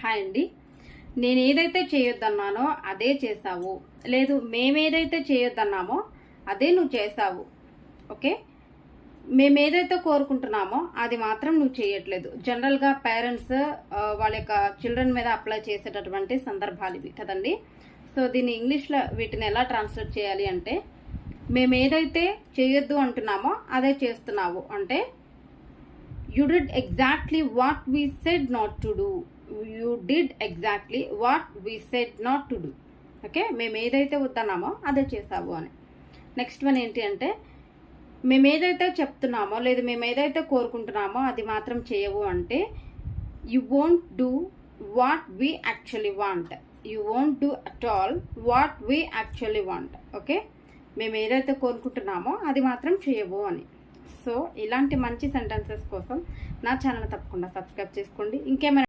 Hi అండి. నేను ఏదైతే చేయొద్దన్నానో అదే చేసావు లేదు మేమేదైతే చేయొద్దన్నామో అదే నువ్వు చేసావు ఓకే? మేము ఏదైతే కోరుకుంటున్నామో అది మాత్రం నువ్వు చేయట్లేదు. జనరల్గా పేరెంట్స్ వాళ్ళ యొక్క చిల్డ్రన్ మీద అప్లై చేసేటటువంటి సందర్భాలు ఇవి కదండి? సో దీన్ని ఇంగ్లీష్లో వీటిని ఎలా ట్రాన్స్లేట్ చేయాలి అంటే మేము ఏదైతే చేయొద్దు అంటున్నామో అదే చేస్తున్నావు. అంటే you did exactly what we said not to do you did exactly what we said not to do okay మేము ఏదైతే వద్దన్నామో అదే చేసావు అని. నెక్స్ట్ వన్ ఏంటి అంటే మేము ఏదైతే చెప్తున్నామో లేదు మేము ఏదైతే కోరుకుంటున్నామో అది మాత్రం చేయవు అంటే you won't do what we actually want you won't do at all what we actually want okay మేము ఏదైతే కోరుకుంటున్నామో అది మాత్రం చేయవు అని. సో ఇలాంటి మంచి సెంటెన్సెస్ కోసం నా ఛానల్ తప్పకుండా సబ్స్క్రైబ్ చేసుకోండి. ఇంకేమైనా